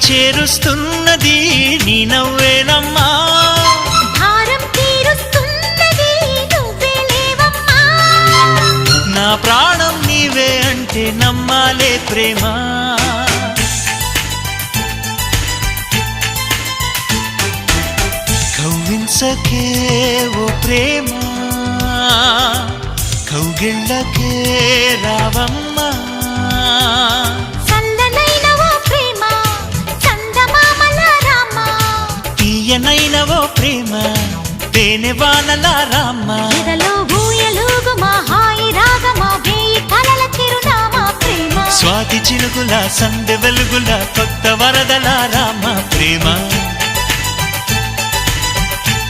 తీరుస్తున్నది నీ నవ్వేనమ్మా. భారం తీరుస్తున్నది నా ప్రాణం నీవే అంటే నమ్మాలే ప్రేమ. కవ్వించకే ఓ ప్రేమ. కౌగిళ్ళకే ఓ ప్రేమ తేనె వానల రామ్మ స్వాతి చినుకుల సందె వెలుగుల కొత్త వరదల రామ.